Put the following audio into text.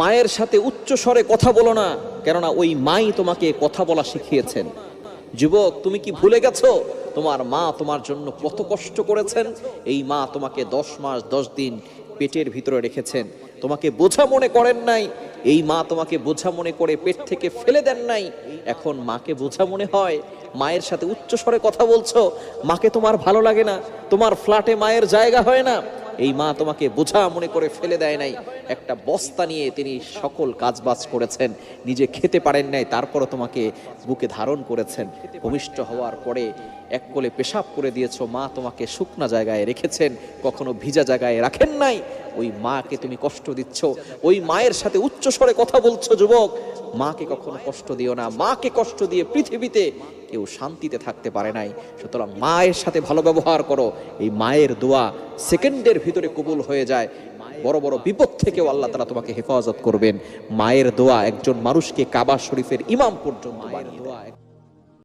মায়ের সাথে উচ্চ স্বরে কথা বলো না, কেননা ওই মাই তোমাকে কথা বলা শিখিয়েছেন। যুবক, তুমি কি ভুলে গেছো? তোমার মা তোমার জন্য কত কষ্ট করেছেন? এই মা তোমাকে দশ মাস, দশ দিন পেটের ভিতরে রেখেছেন। তোমাকে বোঝা মনে করেন নাই, এই মা তোমাকে বোঝা মনে করে পেট থেকে ফেলে দেন নাই। এখন মাকে বোঝা মনে হয়, মায়ের সাথে উচ্চ স্বরে কথা বলছো, মাকে তোমার ভালো লাগে না, তোমার ফ্ল্যাটে মায়ের জায়গা হয় না। এই মা তোমাকে বোঝা মনে করে ফেলে দেয় নাই। একটা বস্তা নিয়ে তিনি সকল কাজবাজ করেছেন, নিজে খেতে পারেন নাই, তারপরও তোমাকে বুকে ধারণ করেছেন। ভূমিষ্ঠ হওয়ার পরে এক কোলে পেশাব করে দিয়েছ, মা তোমাকে শুকনা জায়গায় রেখেছেন, কখনো ভিজা জায়গায় রাখেন নাই। ওই মাকে তুমি কষ্ট দিচ্ছ, ওই মায়ের সাথে উচ্চ স্বরে কথা বলছো, যুবক। মাকে কখনো কষ্ট দিও না, মাকে কষ্ট দিয়ে পৃথিবীতে কেউ শান্তিতে থাকতে পারে নাই। সুতরাং মায়ের সাথে ভালো ব্যবহার করো, এই মায়ের দোয়া সেকেন্ডের ভিতরে কবুল হয়ে যায়। বড় বড় বিপদ থেকেও আল্লাহ তারা তোমাকে হেফাজত করবেন। মায়ের দোয়া একজন মানুষকে কাবা শরীফের ইমাম পর্যন্ত মায়ের দোয়া